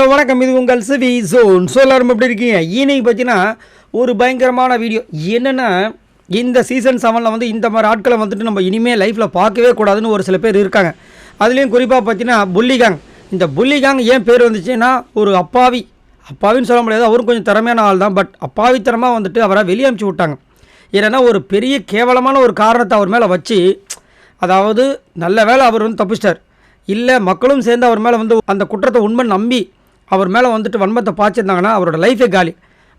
Hello வணக்கம். இது உங்கள் சிவி ஜோன். ஸோ எல்லாரும் எப்படி இருக்கீங்க? இன்னைக்கு பார்த்தீங்கன்னா ஒரு பயங்கரமான வீடியோ. என்னென்னா இந்த சீசன் செவனில் வந்து இந்த மாதிரி ஆட்களை வந்துட்டு நம்ம இனிமேல் லைஃப்பில் பார்க்கவே கூடாதுன்னு ஒரு சில பேர் இருக்காங்க. அதுலேயும் குறிப்பாக பார்த்தீங்கன்னா புள்ளிகாங் இந்த புள்ளிகாங் ஏன் பேர் வந்துச்சுன்னா ஒரு அப்பாவி. அப்பாவின்னு சொல்ல முடியாது. அவரும் கொஞ்சம் திறமையான ஆள் தான். பட் அப்பாவித்தனமாக வந்துட்டு அவரை வெளியே அனுப்பிச்சி விட்டாங்க. ஏன்னா ஒரு பெரிய கேவலமான ஒரு காரணத்தை அவர் மேலே வச்சு அதாவது நல்ல வேலை அவர் வந்து தப்பிச்சிட்டார். இல்லை மக்களும் சேர்ந்து அவர் மேலே வந்து அந்த குற்றத்தை உண்மை நம்பி அவர் மேலே வந்துட்டு வன்மத்தை பாய்ச்சிருந்தாங்கன்னா அவரோட லைஃபே காலி.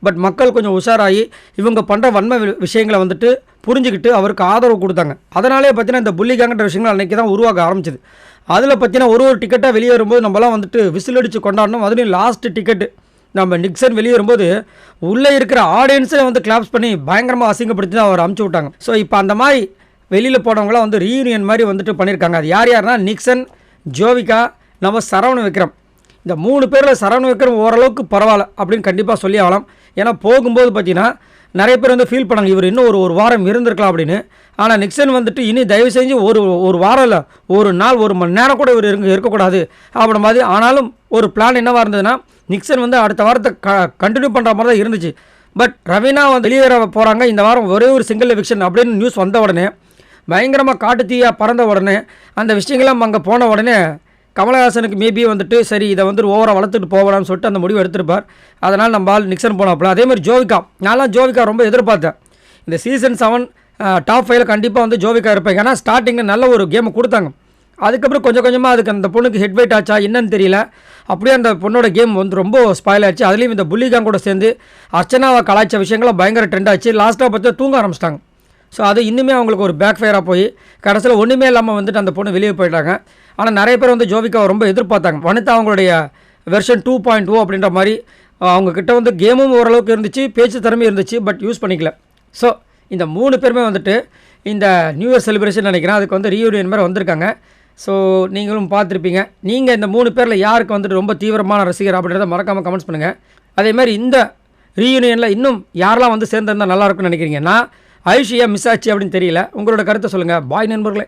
பட் மக்கள் கொஞ்சம் உஷாராகி இவங்க பண்ணுற வன்ம வி- விஷயங்களை வந்துட்டு புரிஞ்சுக்கிட்டு அவருக்கு ஆதரவு கொடுத்தாங்க. அதனாலே பார்த்தீங்கன்னா இந்த புள்ளிகாங்கன்ற விஷயங்கள் அன்றைக்கி தான் உருவாக ஆரம்பிச்சிது. அதில் பார்த்தீங்கன்னா ஒரு ஒரு டிக்கெட்டாக வெளியே வரும்போது நம்மலாம் வந்துட்டு விசில் அடித்து கொண்டாடணும். அதுலேயும் லாஸ்ட் டிக்கெட்டு நம்ம நிக்சன் வெளியே வரும்போது உள்ளே இருக்கிற ஆடியன்ஸை வந்து கிளாப்ஸ் பண்ணி பயங்கரமாக அசிங்கப்படுத்தி தான் அவர் அமுச்சு விட்டாங்க. ஸோ இப்போ அந்த மாதிரி வெளியில் போனவங்களாம் வந்து ரீயூனியன் மாதிரி வந்துட்டு பண்ணியிருக்காங்க அது யார் யாருன்னா நிக்சன் ஜோவிகா நம்ம சரவண விக்ரம். இந்த மூணு பேரில் சரவண விக்ரம் ஓரளவுக்கு பரவாயில்ல அப்படின்னு கண்டிப்பாக சொல்லி ஆகலாம். ஏன்னா போகும்போது பார்த்தீங்கன்னா நிறைய பேர் வந்து ஃபீல் பண்ணாங்க இவர் இன்னும் ஒரு ஒரு வாரம் இருந்திருக்கலாம் அப்படின்னு. ஆனால் நிக்சன் வந்துட்டு இனி தயவு செஞ்சு ஒரு ஒரு வாரம் இல்லை ஒரு நாள் ஒரு மணி நேரம் கூட இவர் இருக்க இருக்கக்கூடாது அப்படி மாதிரி. ஆனாலும் ஒரு பிளான் என்னவாக இருந்ததுன்னா நிக்சன் வந்து அடுத்த வாரத்தை க கண்டினியூ பண்ணுற மாதிரி தான் இருந்துச்சு. பட் ரவீனா வந்து வெளியேற போகிறாங்க இந்த வாரம் ஒரே ஒரு சிங்கிள் எவிக்ஷன் அப்படின்னு நியூஸ் வந்த உடனே பயங்கரமாக காட்டு தீயாக பறந்த உடனே அந்த விஷயங்கள்லாம் அங்கே போன உடனே கமலஹாசனுக்கு மேபி வந்துட்டு சரி இதை வந்து ஓவராக வளர்த்துட்டு போகலாம்னு சொல்லிட்டு அந்த முடிவு எடுத்திருப்பார். அதனால் நம்ம ஆள் நிக்சன் போனாப்புல. அதே மாதிரி ஜோவிகா. நான்லாம் ஜோவிகா ரொம்ப எதிர்பார்த்தேன். இந்த சீசன் செவன் டாப் ஃபைவ்ல கண்டிப்பாக வந்து ஜோவிகா இருப்பாங்க ஏன்னா ஸ்டார்டிங்கில் நல்ல ஒரு கேமை கொடுத்தாங்க. அதுக்கப்புறம் கொஞ்சம் கொஞ்சமாக அதுக்கு அந்த பொண்ணுக்கு ஹெட் வெயிட் ஆச்சா என்னன்னு தெரியல. அப்படியே அந்த பொண்ணோட கேம் வந்து ரொம்ப ஸ்பாயில் ஆச்சு அதுலேயும் இந்த புள்ளிகாங் கூட சேர்ந்து அர்ச்சனாவை கலாய்ச்ச விஷயங்கள்லாம் பயங்கர ட்ரெண்ட் ஆச்சு. லாஸ்ட்டாக பார்த்தா தூங்க ஆரம்பிச்சிட்டாங்க. ஸோ அது இன்னுமே அவங்களுக்கு ஒரு பேக் ஃபயராக போய் கடைசியில் ஒன்றுமே இல்லாமல் வந்துட்டு அந்த பொண்ணு வெளியே போயிட்டாங்க. ஆனால் நிறைய பேர் வந்து ஜோவிகாவை ரொம்ப எதிர்பார்த்தாங்க. வனிதா அவங்களுடைய வெர்ஷன் டூ பாயிண்ட் டூ அப்படின்ற மாதிரி அவங்கக்கிட்ட வந்து கேமும் ஓரளவுக்கு இருந்துச்சு பேச்சு திறமை இருந்துச்சு பட் யூஸ் பண்ணிக்கல. ஸோ இந்த மூணு பேருமே வந்துட்டு இந்த நியூ இயர் செலிப்ரேஷன் நினைக்கிறேன். அதுக்கு வந்து ரீயூனியன் மாதிரி வந்திருக்காங்க. ஸோ நீங்களும் பார்த்துருப்பீங்க. நீங்கள் இந்த மூணு பேரில் யாருக்கு வந்துட்டு ரொம்ப தீவிரமான ரசிகர் அப்படின்றத மறக்காமல் கமெண்ட்ஸ் பண்ணுங்கள் அதே மாதிரி இந்த ரீயூனியனில் இன்னும் யாரெல்லாம் வந்து சேர்ந்திருந்தால் நல்லா இருக்கும்னு ஐஷியா மிஸ் ஆச்சு அப்படின்னு தெரியல. உங்களோட கருத்தை சொல்லுங்கள் பாய் நண்பர்களே.